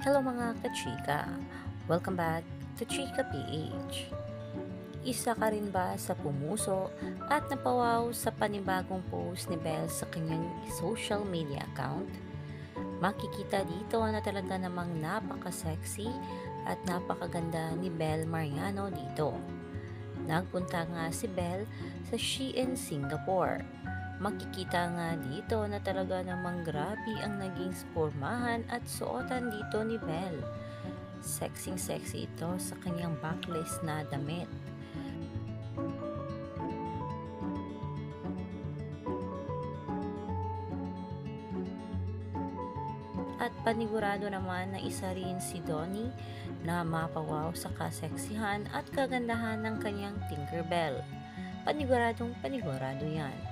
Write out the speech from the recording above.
Hello mga kachika! Welcome back to Chika PH. Isa ka rin ba sa pumuso at napawaw sa panibagong post ni Belle sa kanyang social media account? Makikita dito na talaga namang napaka-sexy at napakaganda ni Belle Mariano dito. Nagpunta nga si Belle sa Shein Singapore makikita nga dito na talaga namang grabe ang naging spormahan at suotan dito ni Belle. Sexing sexy ito sa kanyang backless na damit. At panigurado naman na isa rin si Donnie na mapawaw sa kaseksihan at kagandahan ng kanyang Tinkerbell. Paniguradong panigurado yan.